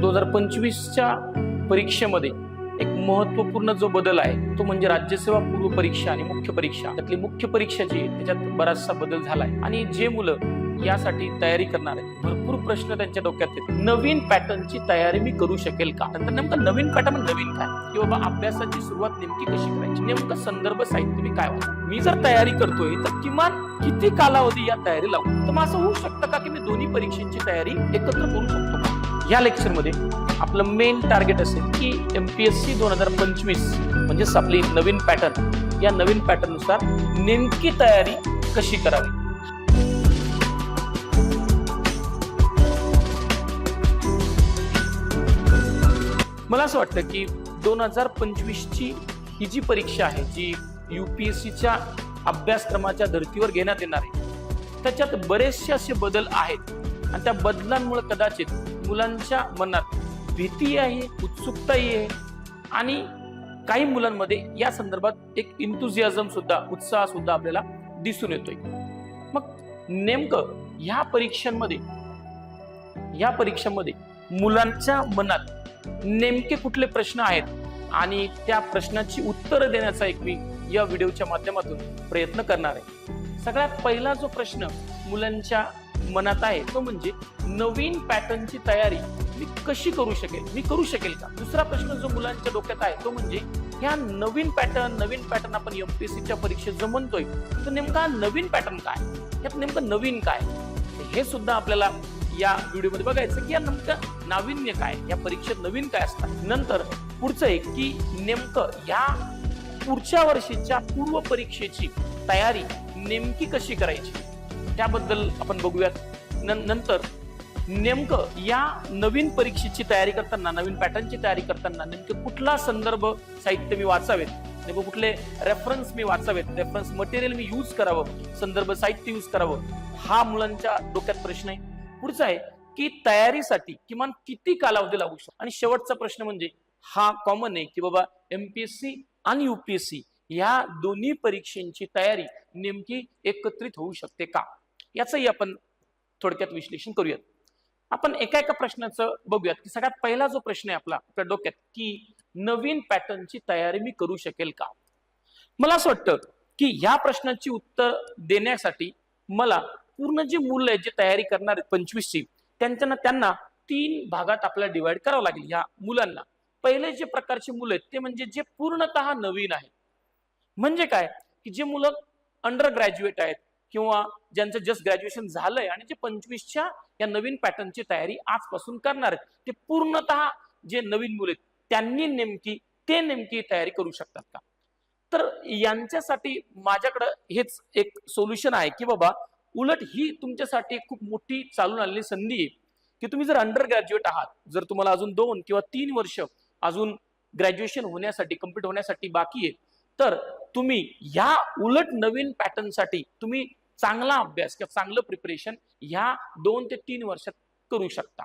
दोन हजार पंचवीसच्या परीक्षेमध्ये एक महत्त्वपूर्ण जो बदल आहे तो म्हणजे राज्यसेवा पूर्व परीक्षा आणि मुख्य परीक्षा. त्यातली मुख्य परीक्षा जी त्याच्यात बराचसा बदल झालाय. आणि जे मुलं यासाठी तयारी करणार आहेत भरपूर प्रश्न त्यांच्या डोक्यात येतात नवीन पॅटर्नची तयारी मी करू शकेल का? नंतर नेमकं नवीन पॅटर्न म्हणजे नवीन काय? की बाबा अभ्यासाची सुरुवात नेमकी कशी करायची? नेमकं संदर्भ साहित्य मी काय वाचा? मी जर तयारी करतोय तर किमान किती कालावधी या तयारी लावू? तर मग असं होऊ शकतं का की मी दोन्ही परीक्षांची तयारी एकत्र करू शकतो? का या लेक्चरमध्ये आपलं मेन टार्गेट असेल की एम पी एस सी दोन हजार पंचवीस म्हणजेच आपली नवीन पॅटर्न या नवीन पॅटर्ननुसार नेमकी तयारी कशी करावी? मला असं वाटतं की दोन हजार पंचवीसची ही जी परीक्षा आहे जी युपीएससीच्या अभ्यासक्रमाच्या धर्तीवर घेण्यात येणार आहे त्याच्यात बरेचसे असे बदल आहेत. आणि त्या बदलांमुळे कदाचित मुलांच्या मनात भीती आहे उत्सुकताही आहे आणि काही मुलांमध्ये या संदर्भात एक इंथुझियाझम सुद्धा उत्साह सुद्धा आपल्याला दिसून येतोय. मग नेमकं ह्या परीक्षांमध्ये या परीक्षांमध्ये मुलांच्या मनात नेमके कुठले प्रश्न आहेत? आणि त्या प्रश्नाची उत्तरं देण्याचा एक मी या व्हिडिओच्या माध्यमातून प्रयत्न करणार आहे. सगळ्यात पहिला जो प्रश्न मुलांच्या मनात आहे. तो म्हणजे नवीन पॅटर्नची तयारी मी कशी करू शकेल? मी करू शकेल का? दुसरा प्रश्न जो मुलांच्या डोक्यात आहे तो म्हणजे ह्या नवीन पॅटर्न नवीन पॅटर्न आपण एमपीएससीच्या परीक्षेत जो म्हणतोय तर नेमका नवीन पॅटर्न काय? यात नेमकं नवीन काय? हे सुद्धा आपल्याला या व्हिडिओमध्ये बघायचं की या नेमकं नाविन्य काय? या परीक्षेत नवीन काय असतात नंतर पुढचं एक की नेमकं या पुढच्या वर्षीच्या पूर्व परीक्षेची तयारी नेमकी कशी करायची? त्याबद्दल आपण बघूयात. न- नंतर नेमकं या नवीन परीक्षेची तयारी करताना नवीन पॅटर्नची तयारी करताना नेमकं कुठला संदर्भ साहित्य मी वाचावेत? नेमकं कुठले रेफरन्स मी वाचावेत? रेफरन्स मटेरियल मी यूज करावं? संदर्भ साहित्य यूज करावं? हा मुलांच्या डोक्यात प्रश्न आहे. पुढचा आहे की तयारीसाठी किमान किती कालावधी लागू शकतो? आणि शेवटचा प्रश्न म्हणजे हा कॉमन आहे की बाबा एमपीएससी आणि युपीएससी या दोन्ही परीक्षेची तयारी नेमकी एकत्रित होऊ शकते का? याचंही आपण थोडक्यात विश्लेषण करूयात. आपण एका एका प्रश्नाचं बघूयात की सगळ्यात पहिला जो प्रश्न आहे आपला आपल्या डोक्यात की नवीन पॅटर्नची तयारी मी करू शकेल का? मला असं वाटतं की ह्या प्रश्नाची उत्तर देण्यासाठी मला पूर्ण जी मुलं आहेत जे तयारी करणार आहेत पंचवीसची त्यांच्या त्यांना तीन भागात आपल्याला डिवाइड करावं लागेल ह्या मुलांना. पहिले जे प्रकारचे मुलं आहेत ते म्हणजे जे पूर्णतः नवीन आहेत. म्हणजे काय? की जे मुलं अंडर ग्रॅज्युएट आहेत किंवा ज्यांचं जस्ट ग्रॅज्युएशन झालंय आणि जे पंचवीसच्या या नवीन पॅटर्नची तयारी आजपासून करणार आहेत ते पूर्णतः जे नवीन मुले आहेत त्यांनी नेमकी ते नेमकी तयारी करू शकतात का? तर यांच्यासाठी माझ्याकडं हेच एक सोल्युशन आहे की बाबा उलट ही तुमच्यासाठी खूप मोठी चालून आलेली संधी आहे की तुम्ही जर अंडर ग्रॅज्युएट आहात जर तुम्हाला अजून दोन किंवा तीन वर्ष अजून ग्रॅज्युएशन होण्यासाठी कंप्लीट होण्यासाठी बाकी आहे तर तुम्ही ह्या उलट नवीन पॅटर्नसाठी तुम्ही चांगला अभ्यास किंवा चांगलं प्रिपरेशन ह्या दोन ते तीन वर्षात करू शकता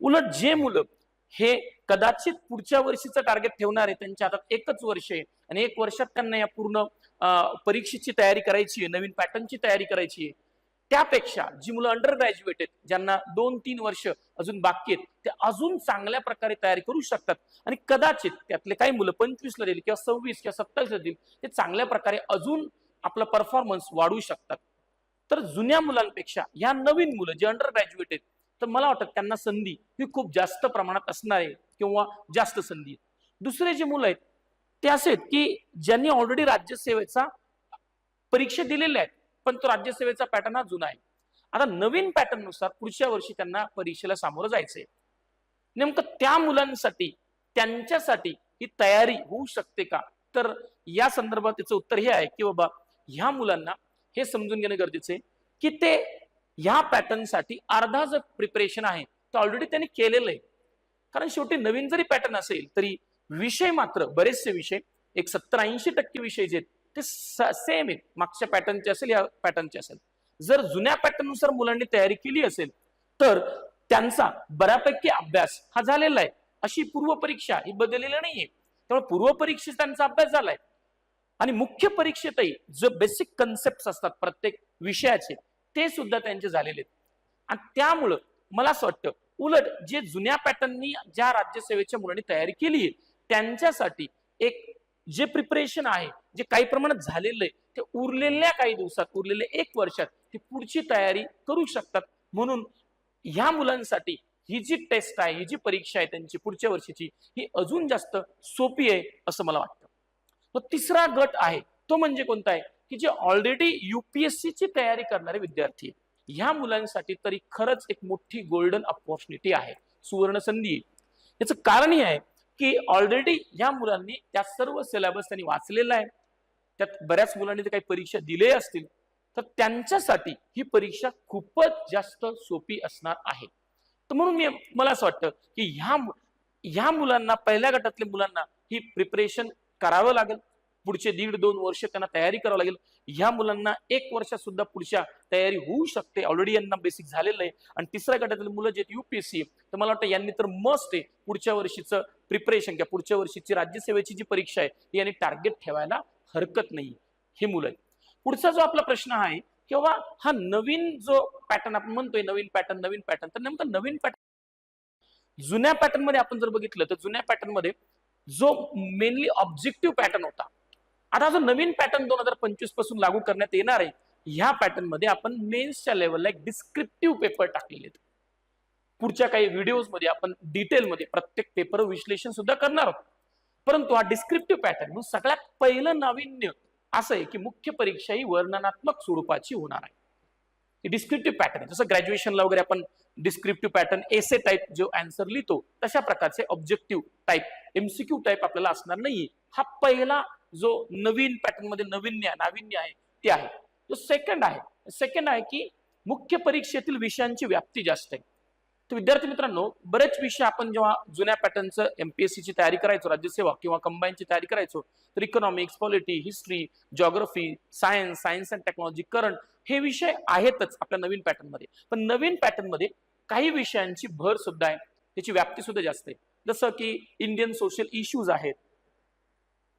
उलट जे मुलं हे कदाचित पुढच्या वर्षीचं टार्गेट ठेवणार आहे त्यांच्या हातात एकच वर्ष आहे आणि एक वर्षात त्यांना या पूर्ण परीक्षेची तयारी करायची आहे नवीन पॅटर्नची तयारी करायची आहे. त्यापेक्षा जी मुलं अंडर ग्रॅज्युएट आहेत ज्यांना दोन तीन वर्ष अजून बाकी आहेत ते अजून चांगल्या प्रकारे तयारी करू शकतात. आणि कदाचित त्यातले काही मुलं पंचवीसला देईल किंवा सव्वीस किंवा सत्तावीसला देईल ते चांगल्या प्रकारे अजून आपला परफॉर्मन्स वाढवू शकतात. तर जुन्या मुलांपेक्षा ह्या नवीन मुलं जे अंडर ग्रॅज्युएट आहेत तर मला वाटतं त्यांना संधी ही खूप जास्त प्रमाणात असणार आहे किंवा जास्त संधी आहे. दुसरे जे मुलं आहेत ते असे आहेत की ज्यांनी ऑलरेडी राज्यसेवेचा परीक्षा दिलेल्या आहेत पण तो राज्यसेवेचा पॅटर्न हा जुना आहे. आता नवीन पॅटर्ननुसार पुढच्या वर्षी त्यांना परीक्षेला सामोरं जायचंय. नेमकं त्या मुलांसाठी त्यांच्यासाठी ही तयारी होऊ शकते का? तर या संदर्भात त्याचं उत्तर हे आहे की बाबा ह्या मुलांना हे समजून घेणं गरजेचं आहे की ते ह्या पॅटर्नसाठी अर्धा जो प्रिपरेशन आहे ते ऑलरेडी त्यांनी केलेलं आहे. कारण शेवटी नवीन जरी पॅटर्न असेल तरी विषय मात्र बरेचसे विषय एक सत्तर ऐंशी टक्के विषय जे आहेत ते सेम आहेत. मागच्या पॅटर्नचे असेल या पॅटर्नचे असेल. जर जुन्या पॅटर्ननुसार मुलांनी तयारी केली असेल तर त्यांचा बऱ्यापैकी अभ्यास हा झालेला आहे. अशी पूर्व परीक्षा ही बदललेली नाहीये. त्यामुळे पूर्व परीक्षेत त्यांचा अभ्यास झालाय. आणि मुख्य परीक्षेतही जो बेसिक कन्सेप्ट असतात प्रत्येक विषयाचे ते सुद्धा त्यांचे झालेले आहेत. आणि त्यामुळं मला असं वाटतं उलट जे जुन्या पॅटर्ननी ज्या राज्यसेवेच्या मुलांनी तयारी केली आहे त्यांच्यासाठी एक जे प्रिपरेशन आहे जे काही प्रमाणात झालेलं आहे ते उरलेल्या काही दिवसात उरलेल्या एक वर्षात ती पुढची तयारी करू शकतात. म्हणून ह्या मुलांसाठी ही जी टेस्ट आहे ही जी परीक्षा आहे त्यांची पुढच्या वर्षीची ही अजून जास्त सोपी आहे असं मला वाटतं. तो तिसरा गट आहे तो म्हणजे कोणता आहे? की जे ऑलरेडी युपीएससीची तयारी करणारे विद्यार्थी ह्या मुलांसाठी तरी खरंच एक मोठी गोल्डन अपॉर्च्युनिटी आहे सुवर्ण संधी याचं कारण हे आहे की ऑलरेडी या मुलांनी त्या सर्व सिलेबस त्यांनी वाचलेला आहे. त्यात बऱ्याच मुलांनी काही परीक्षा दिले असतील तर त्यांच्यासाठी ही परीक्षा खूपच जास्त सोपी असणार आहे. तर म्हणून मी मला असं वाटतं की ह्या ह्या मुलांना पहिल्या गटातल्या मुलांना ही प्रिपरेशन करावं लागेल. पुढचे दीड दोन वर्ष त्यांना तयारी करावं लागेल. ह्या मुलांना एक वर्षात सुद्धा पुढच्या तयारी होऊ शकते. ऑलरेडी यांना बेसिक झालेलं आहे. आणि तिसऱ्या गटातील मुलं जे युपीएससी तर मला वाटतं यांनी तर मस्ट आहे पुढच्या वर्षीचं प्रिपरेशन किंवा पुढच्या वर्षीची राज्यसेवेची जी परीक्षा आहे ती यांनी टार्गेट ठेवायला हरकत नाही. हे मुलं आहे पुढचा जो आपला प्रश्न आहे किंवा हा नवीन जो पॅटर्न आपण म्हणतोय नवीन पॅटर्न नवीन पॅटर्न तर नेमकं नवीन पॅटर्न जुन्या पॅटर्नमध्ये आपण जर बघितलं तर जुन्या पॅटर्नमध्ये जो मेनली ऑब्जेक्टिव्ह पॅटर्न होता. आता जो नवीन पॅटर्न दोन हजार पंचवीसपासून लागू करण्यात येणार आहे ह्या पॅटर्नमध्ये आपण मेन्सच्या लेवलला एक डिस्क्रिप्टिव्ह पेपर टाकलेले आहेत. पुढच्या काही व्हिडिओजमध्ये आपण डिटेलमध्ये प्रत्येक पेपर विश्लेषण सुद्धा करणार आहोत. परंतु हा डिस्क्रिप्टिव्ह पॅटर्न सगळ्यात पहिलं नाविन्य असं आहे की मुख्य परीक्षा ही वर्णनात्मक स्वरूपाची होणार आहे. डिस्क्रिप्टिव्ह पॅटर्न जसं ग्रॅज्युएशनला वगैरे आपण डिस्क्रिप्टिव्ह पॅटर्न एसे टाईप जो आन्सर लिहितो तशा प्रकारचे ऑब्जेक्टिव्ह टाईप एमसीक्यू टाईप आपल्याला असणार नाही हा पहिला जो नवीन पॅटर्नमध्ये नवीन्य नाविन्य आहे ते आहे. जो सेकंड आहे सेकंड आहे की मुख्य परीक्षेतील विषयांची व्याप्ती जास्त आहे. तर विद्यार्थी मित्रांनो बरेच विषय आपण जेव्हा जुन्या पॅटर्नचं एमपीएससीची तयारी करायचो राज्यसेवा किंवा कंबाईनची तयारी करायचो तर economics polity history geography science science and technology current हे विषय आहेतच आपल्या नवीन पॅटर्नमध्ये. पण नवीन पॅटर्नमध्ये काही विषयांची भर सुद्धा आहे त्याची व्याप्ती सुद्धा जास्त आहे. जसं की इंडियन सोशल इश्यूज आहेत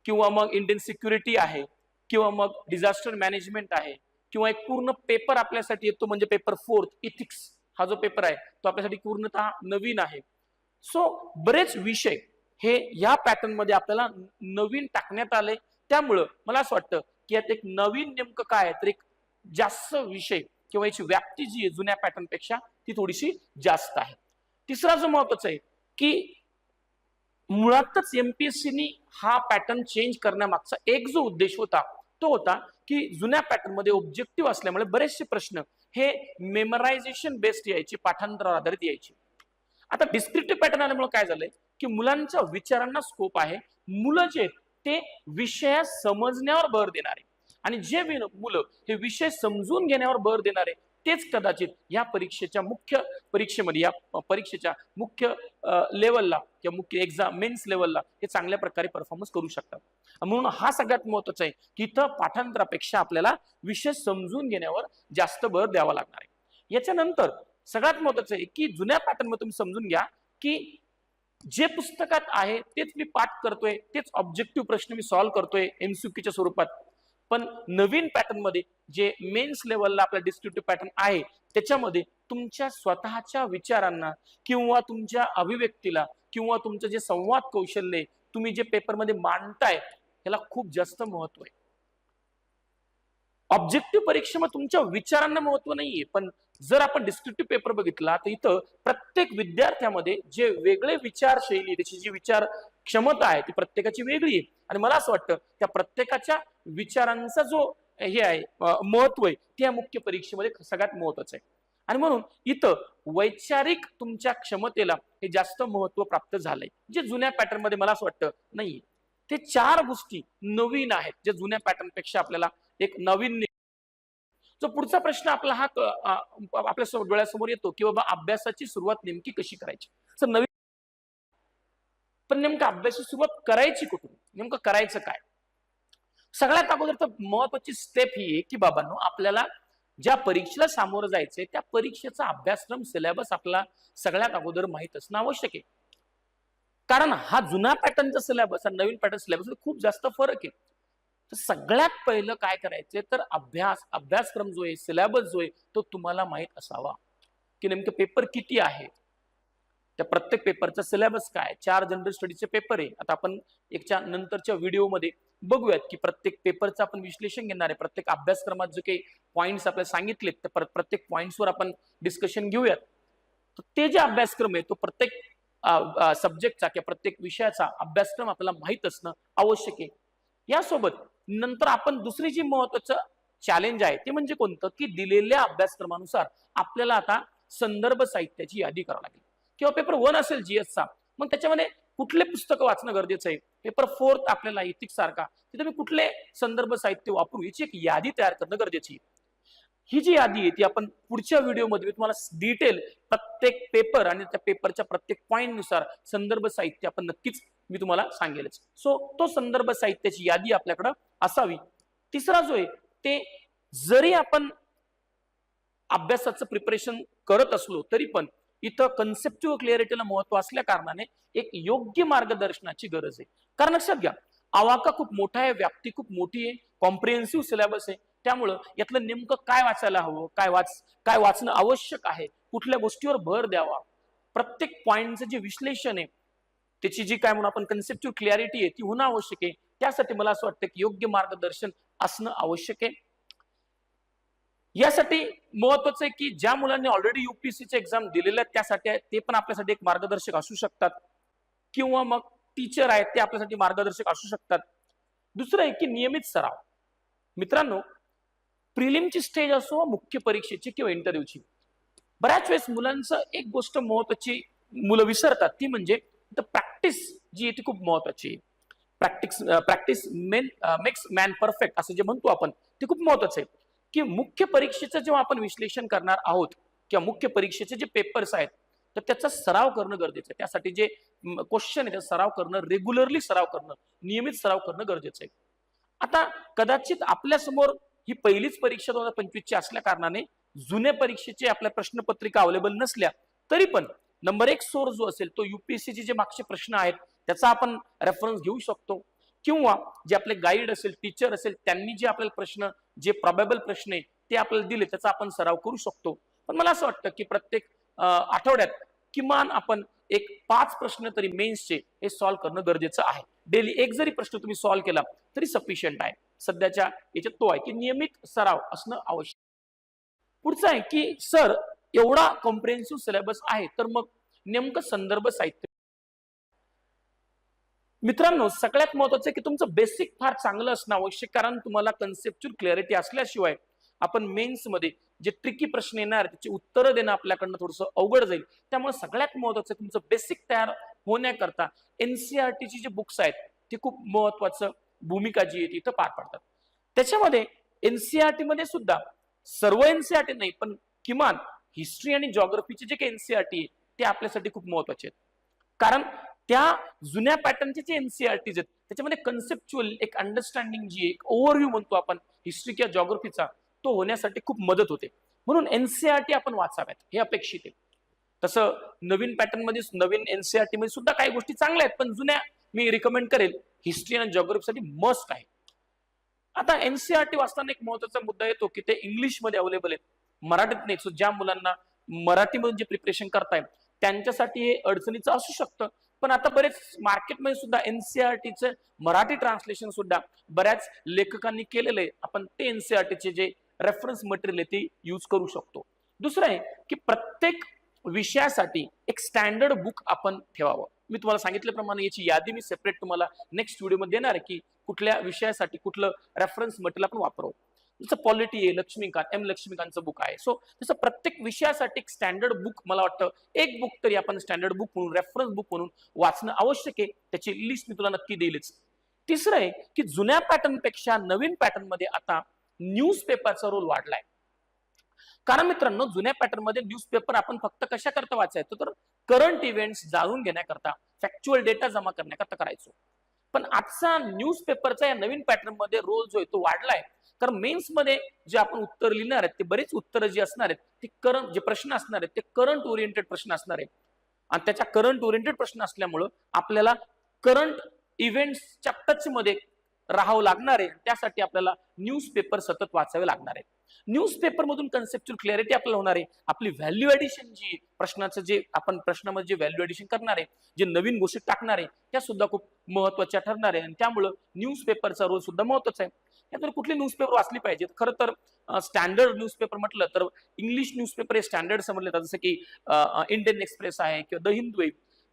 किंवा मग इंडियन सिक्युरिटी आहे किंवा मग डिझास्टर मॅनेजमेंट आहे किंवा एक पूर्ण पेपर आपल्यासाठी येतो म्हणजे पेपर फोर्थ इथिक्स हा जो पेपर आहे तो आपल्यासाठी पूर्णतः नवीन आहे. सो बरेच विषय हे या पॅटर्नमध्ये आपल्याला नवीन टाकण्यात आले. त्यामुळं मला असं वाटतं की यात एक नवीन नेमकं काय आहे तर एक जास्त विषय किंवा याची व्याप्ती जी आहे जुन्या पॅटर्नपेक्षा ती थोडीशी जास्त आहे. तिसरा जो महत्त्वाचा आहे की मुळातच एमपीएससीनी हा पॅटर्न चेंज करण्यामागचा एक जो उद्देश होता तो होता की जुन्या पॅटर्नमध्ये ऑब्जेक्टिव्ह असल्यामुळे बरेचसे प्रश्न हे मेमरायझेशन बेस्ड यायचे पाठांतरावर आधारित यायचे. आता डिस्क्रिप्टिव्ह पॅटर्न आल्यामुळे काय झालंय की मुलांच्या विचारांना स्कोप आहे. मुलं जे ते विषया समजण्यावर भर देणारे. आणि जे मुलं हे विषय समजून घेण्यावर भर देणारे तेच कदाचित या परीक्षेच्या मुख्य परीक्षेमध्ये या परीक्षेच्या मुख्य लेवलला किंवा मुख्य एक्झाम मेन्स लेवलला हे चांगल्या प्रकारे परफॉर्मन्स करू शकतात. म्हणून हा सगळ्यात महत्त्वाचा आहे की इथं पाठांतरापेक्षा आपल्याला विषय समजून घेण्यावर जास्त भर द्यावा लागणार आहे. याच्यानंतर सगळ्यात महत्वाचं आहे की जुन्या पॅटर्नमध्ये तुम्ही समजून घ्या की जे पुस्तकात आहे तेच मी पाठ करतोय तेच ऑब्जेक्टिव्ह प्रश्न मी सॉल्व्ह करतोय एमसीक्यूच्या स्वरूपात. पण नवीन पॅटर्नमध्ये जे मेन्स लेवलला आपला डिस्क्रिप्टिव्ह पॅटर्न आहे त्याच्यामध्ये तुमच्या स्वतःच्या विचारांना किंवा तुमच्या अभिव्यक्तीला किंवा तुमचं जे संवाद कौशल्य तुम्ही जे पेपरमध्ये मांडताय ह्याला खूप जास्त महत्त्व आहे. ऑब्जेक्टिव्ह परीक्षेमध्ये तुमच्या विचारांना महत्त्व नाहीये. पण जर आपण डिस्क्रिप्टिव्ह पेपर बघितला तर इथं प्रत्येक विद्यार्थ्यामध्ये जे वेगळे विचारशैली त्याची जी विचार क्षमता आहे ती प्रत्येकाची वेगळी आहे. आणि मला असं वाटतं त्या प्रत्येकाच्या विचारांचा जो हे आहे महत्त्व आहे त्या मुख्य परीक्षेमध्ये सगळ्यात महत्वाचं आहे. आणि म्हणून इथं वैचारिक तुमच्या क्षमतेला हे जास्त महत्त्व प्राप्त झालंय. जे जुन्या पॅटर्नमध्ये मला असं वाटतं नाही ते चार गोष्टी नवीन आहेत जे जुन्या पॅटर्नपेक्षा आपल्याला एक नवीन जो पुढचा प्रश्न आपला हा आपल्या डोळ्यासमोर येतो की बाबा अभ्यासाची सुरुवात नेमकी कशी करायची? तर नवीन पण नेमकं अभ्यासाची सुरुवात करायची कुठून? नेमकं करायचं काय? सगळ्यात अगोदर तर महत्वाची स्टेप ही आहे की बाबांनो आपल्याला ज्या परीक्षेला सामोरं जायचंय त्या परीक्षेचा अभ्यासक्रम सिलेबस आपला सगळ्यात अगोदर माहीत असणं आवश्यक आहे. कारण हा जुना पॅटर्नचा सिलेबस आणि नवीन पॅटर्न सिलेबस खूप जास्त फरक आहे. तर सगळ्यात पहिलं काय करायचंय? तर अभ्यास अभ्यासक्रम जो आहे सिलेबस जो आहे तो तुम्हाला माहीत असावा. की नेमकं पेपर किती आहे? त्या प्रत्येक पेपरचा सिलेबस काय? चार जनरल स्टडीचे पेपर आहे. आता आपण एकच्या नंतरच्या व्हिडिओमध्ये बघूयात की प्रत्येक पेपरचं आपण विश्लेषण घेणार आहे. प्रत्येक अभ्यासक्रमात जे काही पॉईंट्स आपल्याला सांगितलेत त्या प्रत्येक पॉईंट्सवर आपण डिस्कशन घेऊयात. तर ते जे अभ्यासक्रम आहे तो प्रत्येक सब्जेक्टचा किंवा प्रत्येक विषयाचा अभ्यासक्रम आपल्याला माहीत असणं आवश्यक आहे. यासोबत नंतर आपण दुसरी जी महत्वाचं चॅलेंज आहे ते म्हणजे कोणतं? की दिलेल्या अभ्यासक्रमानुसार आपल्याला आता संदर्भ साहित्याची यादी करावी लागेल. किंवा पेपर वन असेल जीएसचा मग त्याच्यामध्ये कुठले पुस्तकं वाचणं गरजेचं आहे? पेपर फोर्थ आपल्याला इथिक्स सारखा तिथे मी कुठले संदर्भ साहित्य वापरू? याची एक यादी तयार करणं गरजेची आहे. ही जी यादी आहे ती आपण पुढच्या व्हिडिओमध्ये मी तुम्हाला डिटेल प्रत्येक पेपर आणि त्या पेपरच्या प्रत्येक पॉईंटनुसार संदर्भ साहित्य आपण नक्कीच मी तुम्हाला सांगेलच. सो तो संदर्भ साहित्याची यादी आपल्याकडं असावी. तिसरा जो आहे ते जरी आपण अभ्यासाचं प्रिपरेशन करत असलो तरी पण इथं कन्सेप्टिव्ह क्लिअरिटीला महत्त्व असल्या कारणाने एक योग्य मार्गदर्शनाची गरज आहे. कारण लक्षात घ्या आवाका खूप मोठा आहे व्याप्ती खूप मोठी आहे कॉम्प्रिहेन्सिव्ह सिलेबस आहे. त्यामुळं यातलं नेमकं काय वाचायला हवं काय वाच काय वाचणं आवश्यक आहे कुठल्या गोष्टीवर भर द्यावा. प्रत्येक पॉईंटचं जे विश्लेषण आहे त्याची जी काय म्हणून आपण कन्सेप्टिव्ह क्लॅरिटी आहे ती होणं आवश्यक आहे. त्यासाठी मला असं वाटतं की योग्य मार्गदर्शन असणं आवश्यक आहे. यासाठी महत्वाचं आहे की ज्या मुलांनी ऑलरेडी युपीएससीचे एक्झाम दिलेले आहेत त्यासाठी ते पण आपल्यासाठी एक मार्गदर्शक असू शकतात. किंवा मग टीचर आहेत ते आपल्यासाठी मार्गदर्शक असू शकतात. दुसरं आहे की नियमित सराव. मित्रांनो प्रिलिमची स्टेज असो मुख्य परीक्षेची किंवा इंटरव्ह्यूची बऱ्याच वेळेस मुलांचं एक गोष्ट महत्वाची मुलं विसरतात ती म्हणजे प्रॅक्टिस जी आहे ती खूप महत्वाची आहे. Practice practice men makes man perfect असं जे म्हणतो आपण ते खूप महत्वाचं आहे. की मुख्य परीक्षेचं जेव्हा आपण विश्लेषण करणार आहोत किंवा मुख्य परीक्षेचे जे पेपर्स आहेत तर त्याचा सराव करणं गरजेचं आहे. त्यासाठी जे क्वेश्चन आहे त्याचा सराव करणं रेग्युलरली सराव करणं नियमित सराव करणं गरजेचं आहे. आता कदाचित आपल्यासमोर ही पहिलीच परीक्षा दोन हजार पंचवीसची असल्या कारणाने जुन्या परीक्षेचे आपल्या प्रश्नपत्रिका अवेलेबल नसल्या तरी पण नंबर एक सोर्स जो असेल तो युपीएससीचे जे मागचे प्रश्न आहेत त्याचा आपण रेफरन्स घेऊ शकतो. किंवा जे आपले गाईड असेल टीचर असेल त्यांनी जे आपल्याला प्रश्न जे प्रॉबेबल प्रश्न आहे ते आपल्याला दिले त्याचा आपण सराव करू शकतो. पण मला असं वाटतं की प्रत्येक आठवड्यात किमान आपण एक पाच प्रश्न तरी मेन्सचे हे सॉल्व्ह करणं गरजेचं आहे. डेली एक जरी प्रश्न तुम्ही सॉल्व्ह केला तरी सफिशियंट आहे. सध्याच्या याच्यात तो आहे की नियमित सराव असणं आवश्यक पुढचं आहे की सर एवढा कॉम्प्रिहेन्सिव्ह सिलेबस आहे तर मग नेमकं संदर्भ साहित्य. मित्रांनो सगळ्यात महत्वाचं आहे की तुमचं बेसिक फार चांगलं असणं आवश्यक कारण तुम्हाला कन्सेप्च्युअल क्लॅरिटी असल्याशिवाय आपण मेन्समध्ये जे ट्रिकी प्रश्न येणार त्याची उत्तरं देणं आपल्याकडनं थोडंसं अवघड जाईल. त्यामुळे सगळ्यात महत्वाचं तुमचं बेसिक तयार होण्याकरता एनसीआरटीची जी बुक्स आहेत ती खूप महत्वाचं भूमिका जी आहे ती इथं पार पडतात. त्याच्यामध्ये एनसीआरटी मध्ये सुद्धा सर्व एनसीआरटी नाही पण किमान हिस्ट्री आणि जॉग्रफीचे जे काही एनसीआरटी आहे ते आपल्यासाठी खूप महत्त्वाचे आहेत. कारण त्या जुन्या पॅटर्नचे जे एनसीआरटी आहेत त्याच्यामध्ये कन्सेप्च्युअल एक अंडरस्टँडिंग जी एक ओव्हरव्ह्यू म्हणतो आपण हिस्ट्री किंवा जॉग्रफीचा तो होण्यासाठी खूप मदत होते. म्हणून एनसीआरटी आपण वाचाव्यात हे अपेक्षित आहे. तसं नवीन पॅटर्नमध्ये नवीन एनसीआरटी मध्ये सुद्धा काही गोष्टी चांगल्या आहेत पण जुन्या मी रिकमेंड करेल हिस्ट्री आणि जॉग्रफीसाठी मस्ट आहे. आता एनसीआरटी वाचताना एक महत्त्वाचा मुद्दा येतो की ते इंग्लिशमध्ये अवेलेबल आहेत. मराठीत नाही. सो ज्या मुलांना मराठीमधून जे प्रिपरेशन करताय त्यांच्यासाठी हे अडचणीचं असू शकतं. पण आता बरेच मार्केटमध्ये सुद्धा एनसीआरटीचं मराठी ट्रान्सलेशन सुद्धा बऱ्याच लेखकांनी केलेलं आहे. आपण ते एनसीआरटीचे जे रेफरन्स मटेरियल आहे ते यूज करू शकतो. दुसरं आहे की प्रत्येक विषयासाठी एक स्टँडर्ड बुक आपण ठेवावं. मी तुम्हाला सांगितल्याप्रमाणे याची यादी मी सेपरेट तुम्हाला नेक्स्ट व्हिडिओमध्ये देणार आहे की कुठल्या विषयासाठी कुठलं रेफरन्स मटेरियल आपण वापरावं. जसं पॉलिटी आहे लक्ष्मीकांत एम लक्ष्मीकांतचं बुक आहे. सो तसं प्रत्येक विषयासाठी एक स्टँडर्ड बुक मला वाटतं. एक बुक तरी आपण स्टँडर्ड बुक म्हणून रेफरन्स बुक म्हणून वाचणं आवश्यक आहे. त्याची लिस्ट मी तुला नक्की देईलच. तिसरं आहे की जुन्या पॅटर्नपेक्षा नवीन पॅटर्नमध्ये आता न्यूजपेपरचा रोल वाढलाय. कारण मित्रांनो जुन्या पॅटर्नमध्ये न्यूजपेपर आपण फक्त कशा करता वाचायचो? तर करंट इव्हेंट्स जाणून घेण्याकरता फॅक्च्युअल डेटा जमा करण्याकरता करायचो. पण आजचा न्यूजपेपरचा या नवीन पॅटर्नमध्ये रोल जो आहे तो वाढलाय. कारण मेन्समध्ये जे आपण उत्तर लिहिणार आहेत ते बरेच उत्तर जे असणार आहेत ते करंट जे प्रश्न असणार आहेत ते करंट ओरिएंटेड प्रश्न असणार आहेत. आणि त्याच्या करंट ओरिएंटेड प्रश्न असल्यामुळं आपल्याला करंट इव्हेंट्सच्या टच मध्ये राहावं लागणार आहे. त्यासाठी आपल्याला न्यूजपेपर सतत वाचावे लागणार आहेत. न्यूजपेपर मधून कन्सेप्च्युअल क्लॅरिटी आपल्याला होणार आहे. आपली व्हॅल्यू ऍडिशन जी प्रश्नाचं जे आपण प्रश्नामध्ये जे व्हॅल्यू ऍडिशन करणार आहे जे नवीन गोष्टी टाकणार आहे त्या सुद्धा खूप महत्त्वाच्या ठरणार आहे. आणि त्यामुळं न्यूजपेपरचा रोल सुद्धा महत्त्वाचा आहे. त्यानंतर कुठले न्यूजपेपर वाचली पाहिजे खरं तर स्टँडर्ड न्यूजपेपर म्हटलं तर इंग्लिश न्यूजपेपर हे स्टँडर्ड समजले जातात. जसं की इंडियन एक्सप्रेस आहे किंवा द हिंदू आहे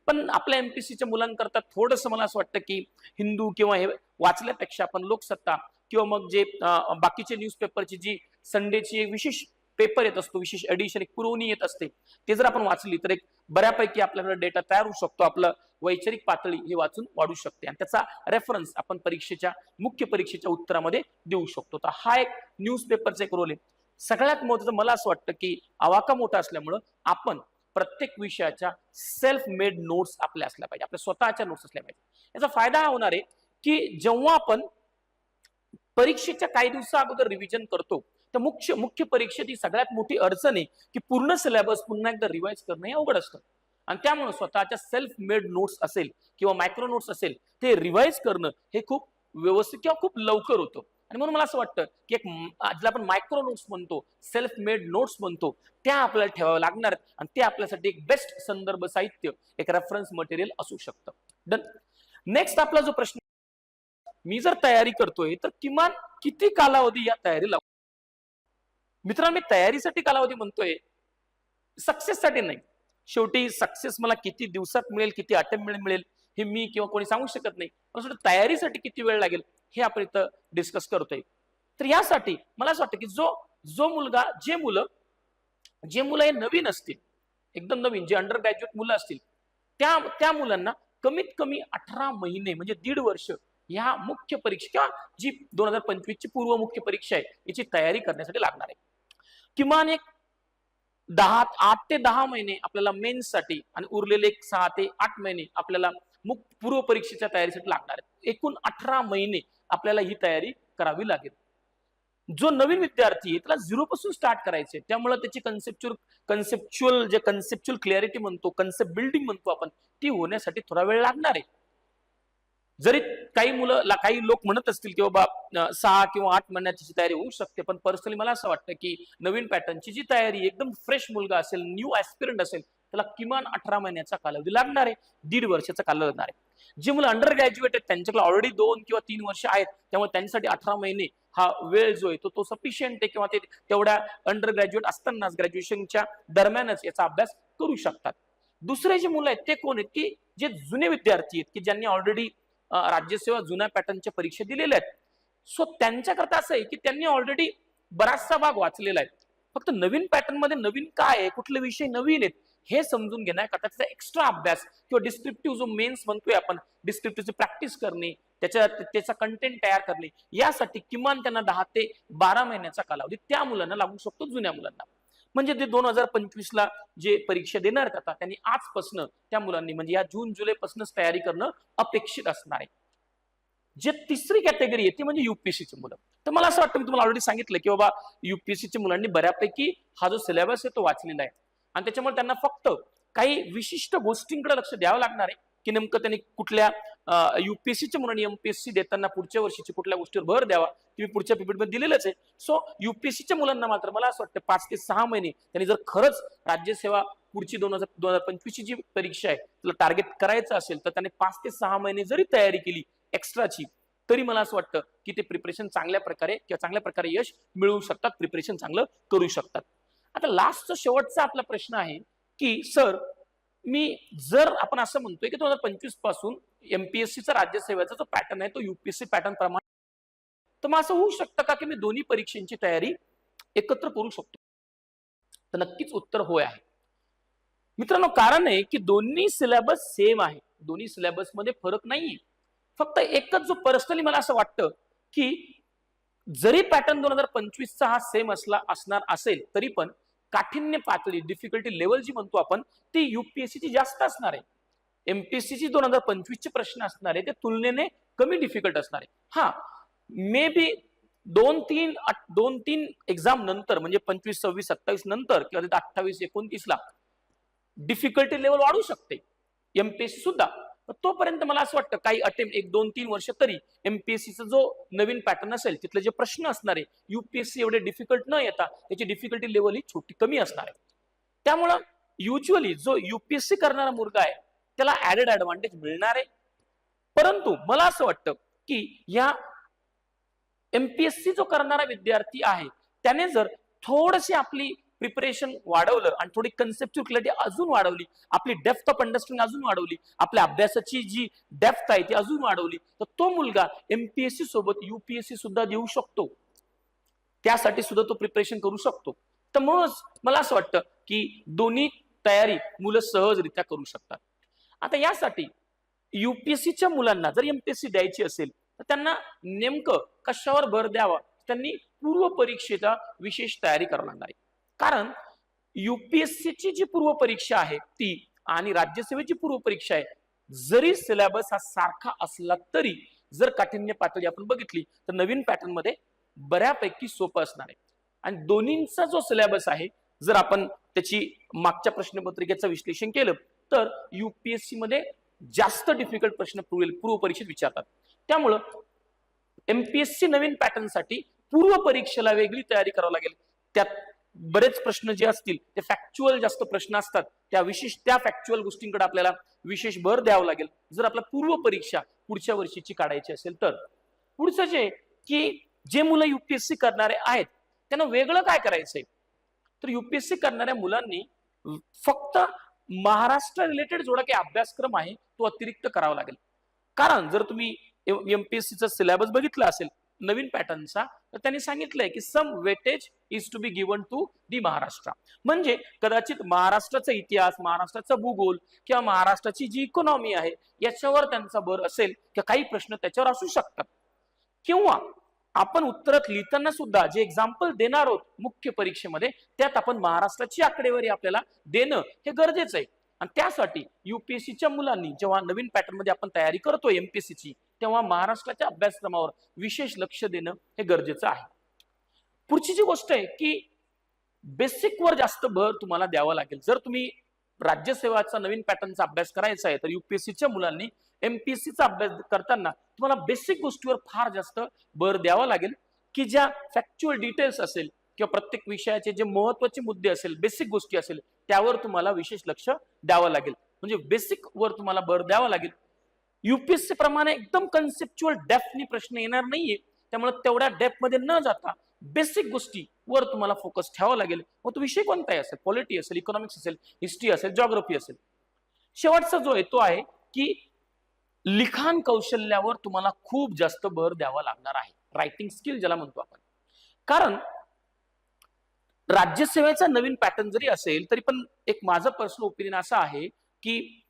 पण आपल्या एमपीसीच्या मुलांकरता थोडंसं मला असं वाटतं की हिंदू किंवा हे वाचल्यापेक्षा आपण लोकसत्ता किंवा मग जे बाकीचे न्यूजपेपरची जी संडेची एक विशेष पेपर येत असतो विशेष एडिशन एक पुरवणी येत असते. ते जर आपण वाचली तर एक बऱ्यापैकी आपल्याकडे डेटा तयार होऊ शकतो. आपलं वैचारिक पातळी हे वाचून वाढू शकते. आणि त्याचा रेफरन्स आपण परीक्षेच्या मुख्य परीक्षेच्या उत्तरामध्ये देऊ शकतो. तर हा एक न्यूजपेपरचा एक रोल आहे. सगळ्यात महत्वाचं मला असं वाटतं की आवाका मोठा असल्यामुळं आपण प्रत्येक विषयाच्या सेल्फ मेड नोट्स आपल्या असल्या पाहिजे. आपल्या स्वतःच्या नोट्स असल्या पाहिजे. याचा फायदा हा होणार आहे की जेव्हा आपण परीक्षेच्या काही दिवसा अगोदर रिव्हिजन करतो तर मुख्य मुख्य परीक्षेत ही सगळ्यात मोठी अडचण आहे की पूर्ण सिलेबस पुन्हा एकदा रिवाइज करणं हे अवघड असतं. आणि त्यामुळे स्वतःच्या सेल्फ मेड नोट्स असेल किंवा मायक्रो नोट्स असेल ते रिवाइज करणं हे खूप व्यवस्थित किंवा खूप लवकर होतं. आणि म्हणून मला असं वाटतं की एक ज्याला आपण मायक्रो नोट्स म्हणतो सेल्फ मेड नोट्स म्हणतो त्या आपल्याला ठेवाव्या लागणार आहेत आणि ते आपल्यासाठी एक बेस्ट संदर्भ साहित्य एक रेफरन्स मटेरियल असू शकतं. डन नेक्स्ट आपला जो प्रश्न मी जर तयारी करतोय तर किमान किती कालावधी या तयारीला मित्रांनो मी तयारीसाठी कालावधी म्हणतोय. सक्सेससाठी नाही. शेवटी सक्सेस मला किती दिवसात मिळेल किती अटेम्प्ट मिळेल मिळेल हे मी किंवा कोणी सांगू शकत नाही. पण तयारीसाठी किती वेळ लागेल हे आपण इथं डिस्कस करतोय. तर यासाठी मला असं वाटतं की जो जो मुलगा जे मुलं जे मुलं हे नवीन असतील एकदम नवीन जे अंडर ग्रॅज्युएट मुलं असतील त्या त्या मुलांना कमीत कमी अठरा महिने म्हणजे दीड वर्ष ह्या मुख्य परीक्षा किंवा जी दोन हजार पंचवीस ची पूर्व मुख्य परीक्षा आहे याची तयारी करण्यासाठी लागणार आहे. किमान एक दहा आठ ते दहा महिने आपल्याला मेन्ससाठी आणि उरलेले एक सहा ते आठ महिने आपल्याला मुख पूर्व परीक्षेच्या तयारीसाठी लागणार आहेत. एकूण अठरा महिने आपल्याला ही तयारी करावी लागेल. जो नवीन विद्यार्थी आहे त्याला झिरो पासून स्टार्ट करायचे त्यामुळे त्याची कन्सेप्च्युअल कन्सेप्च्युअल जे कन्सेप्च्युअल क्लॅरिटी म्हणतो कन्सेप्ट बिल्डिंग म्हणतो आपण ती होण्यासाठी थोडा वेळ लागणार आहे. जरी काही मुलं ला- काही लोक म्हणत असतील की बाबा सहा किंवा आठ महिन्याची तयारी होऊ शकते पण पर्सनली मला असं वाटतं की नवीन पॅटर्नची जी तयारी एकदम फ्रेश मुलगा असेल न्यू ऍस्पिरंट असेल त्याला किमान अठरा महिन्याचा कालावधी लागणार आहे दीड वर्षाचा कालावधी लागणार आहे. जे मुलं अंडर ग्रॅज्युएट आहेत त्यांच्याकडे ऑलरेडी दोन किंवा तीन वर्ष आहेत त्यामुळे त्यांच्यासाठी अठरा महिने हा वेळ जो आहे तो तो सफिशियंट आहे किंवा ते तेवढ्या अंडर ग्रॅज्युएट असतानाच ग्रॅज्युएशनच्या दरम्यानच याचा अभ्यास करू शकतात. दुसरे जे मुलं आहेत ते कोण आहेत की जे जुने विद्यार्थी आहेत की ज्यांनी ऑलरेडी राज्यसेवा जुन्या पॅटर्नच्या परीक्षा दिलेल्या आहेत. सो त्यांच्याकरता असं आहे की त्यांनी ऑलरेडी बराचसा भाग वाचलेला आहे. फक्त नवीन पॅटर्नमध्ये नवीन काय आहे कुठले विषय नवीन आहेत हे समजून घेण्याकरता त्याचा एक्स्ट्रा अभ्यास किंवा डिस्क्रिप्टिव्ह जो मेन्स म्हणतोय आपण डिस्क्रिप्टिव्हची प्रॅक्टिस करणे त्याच्या त्याचा कंटेंट तयार करणे यासाठी किमान त्यांना दहा ते बारा महिन्याचा कालावधी त्या मुलांना लागू शकतो जुन्या मुलांना. म्हणजे ते दोन हजार पंचवीस ला जे परीक्षा देणार आता त्यांनी आजपासनं त्या मुलांनी म्हणजे या जून जुलैपासूनच तयारी करणं अपेक्षित असणार आहे. जे तिसरी कॅटेगरी आहे ती म्हणजे युपीएससीची मुलं. तर मला असं वाटतं मी तुम्हाला ऑलरेडी सांगितलं की बाबा युपीएससीच्या मुलांनी बऱ्यापैकी हा जो सिलेबस आहे तो वाचलेला आहे. आणि त्याच्यामुळे त्यांना फक्त काही विशिष्ट गोष्टींकडे लक्ष द्यावं लागणार आहे. की नेमकं त्यांनी कुठल्या युपीएससीच्या मुलांनी एमपीएससी देताना पुढच्या वर्षीची कुठल्या गोष्टीवर भर द्यावा तुम्ही पुढच्या पीपीटी मध्ये दिलेलंच आहे. सो युपीएससीच्या मुलांना मात्र मला असं वाटतं पाच ते सहा महिने त्यांनी जर खरंच राज्यसेवा पुढची दोन हजार दोन हजार पंचवीसची जी परीक्षा आहे तिला टार्गेट करायचं असेल तर त्याने पाच ते सहा महिने जरी तयारी केली एक्स्ट्राची तरी मला असं वाटतं की ते प्रिपरेशन चांगल्या प्रकारे किंवा चांगल्या प्रकारे यश मिळवू शकतात प्रिपरेशन चांगलं करू शकतात. आता लास्टचा शेवटचा आपला प्रश्न आहे की सर मी जर आपण असं म्हणतोय की दोन हजार पंचवीसपासून एमपीएससीचा राज्यसेवेचा जो पॅटर्न आहे तो युपीएससी पॅटर्न प्रमाणे तर मग असं होऊ शकतं का की मी दोन्ही परीक्षांची तयारी एकत्र करू शकतो? तर नक्कीच उत्तर होय आहे. मित्रांनो कारण आहे की दोन्ही सिलेबस सेम आहे. दोन्ही सिलेबसमध्ये फरक नाहीये. फक्त एकच जो पर्सनली मला असं वाटतं की जरी पॅटर्न दोन हजार पंचवीसचा हा सेम असला असणार असेल तरी पण काठिण्य पातळी डिफिकल्टी लेवल जी म्हणतो आपण ती युपीएससीची जास्त असणार आहे. एमपीएससी ची दोन हजार पंचवीस चे प्रश्न असणार आहे ते तुलनेने कमी डिफिकल्ट असणार आहे. हा मे बी दोन तीन दोन तीन एक्झाम नंतर म्हणजे पंचवीस सव्वीस सत्तावीस नंतर किंवा अठ्ठावीस एकोणतीसला डिफिकल्टी लेवल वाढू शकते. एमपीएससी सुद्धा. तोपर्यंत मला असं वाटतं काही अटेम्प्ट एक दोन तीन वर्ष तरी एमपीएससीचा जो नवीन पॅटर्न असेल तिथले जे प्रश्न असणार आहे युपीएससी एवढे डिफिकल्ट न येता त्याची डिफिकल्टी लेवल ही छोटी कमी असणार आहे. त्यामुळं युजली जो युपीएससी करणारा मुलगा आहे त्याला ऍडेड ऍडव्हान्टेज मिळणार आहे. परंतु मला असं वाटतं की या एमपीएससी जो करणारा विद्यार्थी आहे त्याने जर थोडीशी आपली प्रिपरेशन वाढवलं आणि थोडी कन्सेप्च्युअल क्लॅरिटी अजून वाढवली. आपली डेप्थ ऑफ अंडरस्टँडिंग अजून वाढवली. आपल्या अभ्यासाची जी डेप्थ आहे ती अजून वाढवली. तर तो मुलगा एमपीएससी सोबत युपीएससी सुद्धा देऊ शकतो. त्यासाठी सुद्धा तो प्रिपरेशन करू शकतो. तर म्हणूनच मला असं वाटतं की दोन्ही तयारी मुलं सहजरित्या करू शकतात. आता यासाठी युपीएससीच्या मुलांना जर एमपीएससी द्यायची असेल तर त्यांना नेमकं कशावर भर द्यावा? त्यांनी पूर्व परीक्षेचा विशेष तयारी करावी लागणार आहे. कारण युपीएससीची जी पूर्व परीक्षा आहे ती आणि राज्यसेवेची पूर्व परीक्षा आहे जरी सिलेबस हा सारखा असला तरी जर काठिण्य पातळी आपण बघितली तर नवीन पॅटर्नमध्ये बऱ्यापैकी सोपं असणार आहे. आणि दोन्हींचा जो सिलेबस आहे जर आपण त्याची मागच्या प्रश्नपत्रिकेचं विश्लेषण केलं तर युपीएससी मध्ये जास्त डिफिकल्ट प्रश्न पूर्व पूर्व परीक्षेत विचारतात. त्यामुळं एमपीएससी नवीन पॅटर्नसाठी पूर्व परीक्षेला वेगळी तयारी करावी लागेल. त्यात बरेच प्रश्न जे असतील ते फॅक्च्युअल जास्त प्रश्न असतात. त्या विशेष त्या फॅक्च्युअल गोष्टींकडे आपल्याला विशेष भर द्यावा लागेल. जर आपला पूर्व परीक्षा पुढच्या वर्षीची काढायची असेल तर. पुढचं जे की जे मुलं युपीएससी करणारे आहेत त्यांना वेगळं काय करायचंय? तर युपीएससी करणाऱ्या मुलांनी फक्त महाराष्ट्र रिलेटेड जेवढा काही अभ्यासक्रम आहे तो अतिरिक्त करावा लागेल. कारण जर तुम्ही एमपीएससीचा सिलेबस बघितला असेल नवीन पॅटर्नचा तर त्यांनी सांगितलंय की some weightage is to be given to the Maharashtra. म्हणजे कदाचित महाराष्ट्राचा इतिहास महाराष्ट्राचा भूगोल किंवा महाराष्ट्राची जी इकॉनॉमी आहे याच्यावर त्यांचा भर असेल किंवा काही प्रश्न त्याच्यावर असू शकतात. किंवा आपण उत्तरात लिहिताना सुद्धा जे एक्झाम्पल देणार आहोत मुख्य परीक्षेमध्ये त्यात आपण महाराष्ट्राची आकडेवारी आपल्याला देणं हे गरजेचं आहे. आणि त्यासाठी युपीएससीच्या मुलांनी जेव्हा नवीन पॅटर्नमध्ये आपण तयारी करतो एमपीएससीची तेव्हा महाराष्ट्राच्या अभ्यासक्रमावर विशेष लक्ष देणं हे गरजेचं आहे. पुढची जी गोष्ट आहे की बेसिकवर जास्त भर तुम्हाला द्यावा लागेल. जर तुम्ही राज्यसेवाचा नवीन पॅटर्नचा अभ्यास करायचा आहे तर युपीएससीच्या मुलांनी एमपीएससीचा अभ्यास करताना तुम्हाला बेसिक गोष्टीवर फार जास्त भर द्यावा लागेल की ज्या फॅक्च्युअल डिटेल्स असेल किंवा प्रत्येक विषयाचे जे महत्त्वाचे मुद्दे असेल बेसिक गोष्टी असेल त्यावर तुम्हाला विशेष लक्ष द्यावं लागेल. म्हणजे बेसिक वर तुम्हाला भर द्यावा लागेल. युपीएससी प्रमाणे एकदम कन्सेप्च्युअल डेफनी प्रश्न येणार नाहीये. त्यामुळे तेवढ्या डेपमध्ये न जाता बेसिक गोष्टी वर तुम्हाला फोकस ठेवावा लागेल. मग तो विषय कोणताही असेल पॉलिटी असेल इकॉनॉमिक्स असेल हिस्ट्री असेल जॉग्रफी असेल. शेवटचा जो येतो आहे की लिखाण कौशल्यावर तुम्हाला खूप जास्त भर द्यावा लागणार आहे. रायटिंग स्किल ज्याला म्हणतो आपण. कारण राज्यसेवेचा नवीन पॅटर्न जरी असेल तरी पण एक माझं पर्सनल ओपिनियन असं आहे की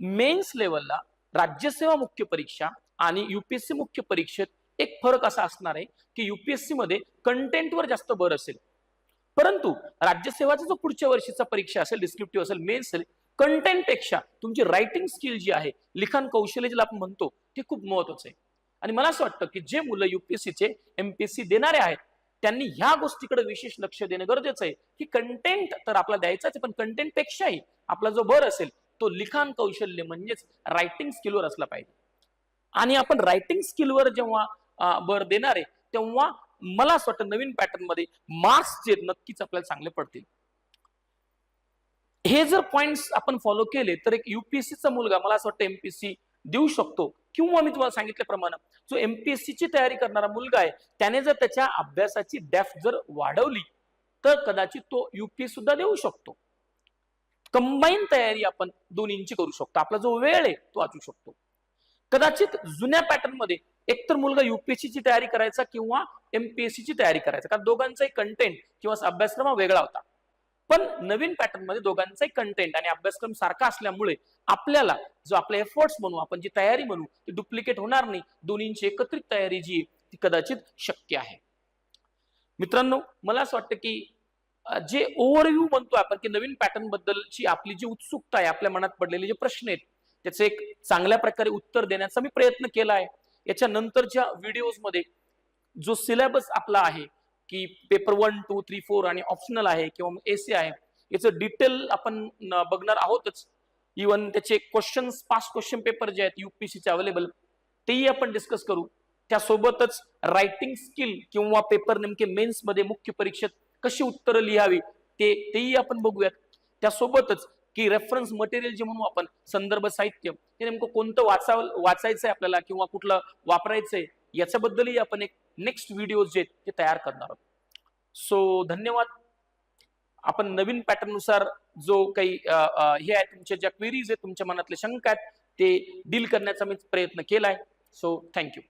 मेन्स लेवलला राज्यसेवा मुख्य परीक्षा आणि युपीएससी मुख्य परीक्षेत एक फरक असा असणार आहे की युपीएससी मध्ये कंटेंटवर जास्त भर असेल. परंतु राज्यसेवाचा जो पुढच्या वर्षीचा परीक्षा असेल डिस्क्रिप्टिव्ह असेल मेन असेल कंटेंटपेक्षा तुमची रायटिंग स्किल जी आहे लिखाण कौशल्य ज्याला आपण म्हणतो ते खूप महत्वाचं आहे. आणि मला असं वाटतं की जे मुलं युपीएससीचे एमपीएससी देणारे आहेत त्यांनी ह्या गोष्टीकडे विशेष लक्ष देणं गरजेचं आहे की कंटेंट तर आपला द्यायचाच आहे पण कंटेंट पेक्षाही आपला जो भर असेल तो लिखाण कौशल्य म्हणजेच रायटिंग स्किलवर असला पाहिजे. आणि आपण रायटिंग स्किलवर जेव्हा भर देणार आहे तेव्हा मला असं वाटतं नवीन पॅटर्नमध्ये मार्क्स जे नक्कीच आपल्याला चांगले पडतील. हे जर पॉइंट्स आपण फॉलो केले तर एक युपीएससीचा मुलगा मला असं वाटतं एमपीएससी देऊ शकतो. किंवा मी तुम्हाला सांगितल्याप्रमाणे जो एमपीएससी ची तयारी करणारा मुलगा आहे त्याने जर त्याच्या अभ्यासाची डेफ जर वाढवली तर कदाचित तो युपीएस सुद्धा देऊ शकतो. कंबाईन तयारी आपण दोन्हींची करू शकतो. आपला जो वेळ आहे तो वाचू शकतो. कदाचित जुन्या पॅटर्नमध्ये एकतर मुलगा युपीएससी ची तयारी करायचा किंवा एमपीएससी ची तयारी करायचा. कारण दोघांचाही कंटेंट किंवा अभ्यासक्रम हा वेगळा होता. पण नवीन पॅटर्नमध्ये दोघांचाही कंटेंट आणि अभ्यासक्रम सारखा असल्यामुळे आपल्याला जो आपले एफर्ट्स म्हणू आपण जी तयारी म्हणू ती डुप्लिकेट होणार नाही. दोन्हींची एकत्रित तयारी जी ती कदाचित शक्य आहे. मित्रांनो मला असं वाटतं की जे ओव्हरव्ह्यू म्हणतो आपण की नवीन पॅटर्न बद्दलची आपली जी उत्सुकता आहे आपल्या मनात पडलेले जे प्रश्न आहेत त्याचे एक चांगल्या प्रकारे उत्तर देण्याचा मी प्रयत्न केला आहे. याच्या नंतरच्या जो सिलेबस आपला आहे की paper one two three four आणि ऑप्शनल आहे किंवा एसी आहे याचं डिटेल आपण बघणार आहोतच. इवन त्याचे क्वेश्चन्स पास क्वेश्चन पेपर जे आहेत युपीसीचे अवेलेबल तेही आपण डिस्कस करू. त्यासोबतच रायटिंग स्किल किंवा पेपर नेमके मेन्समध्ये मुख्य परीक्षेत कशी उत्तरं लिहावी ते तेही आपण बघूयात. त्यासोबतच की रेफरन्स मटेरियल जे म्हणू आपण संदर्भ साहित्य हे नेमकं कोणतं वाचा आहे आपल्याला किंवा कुठलं वापरायचंय याच्याबद्दलही आपण एक नेक्स्ट व्हिडिओ जे आहेत ते तयार करणार आहोत. सो धन्यवाद. आपण नवीन पॅटर्ननुसार जो काही हे आहे तुमच्या ज्या क्वेरीज आहेत तुमच्या मनातले शंका आहेत ते डील करण्याचा मी प्रयत्न केलाय. So thank you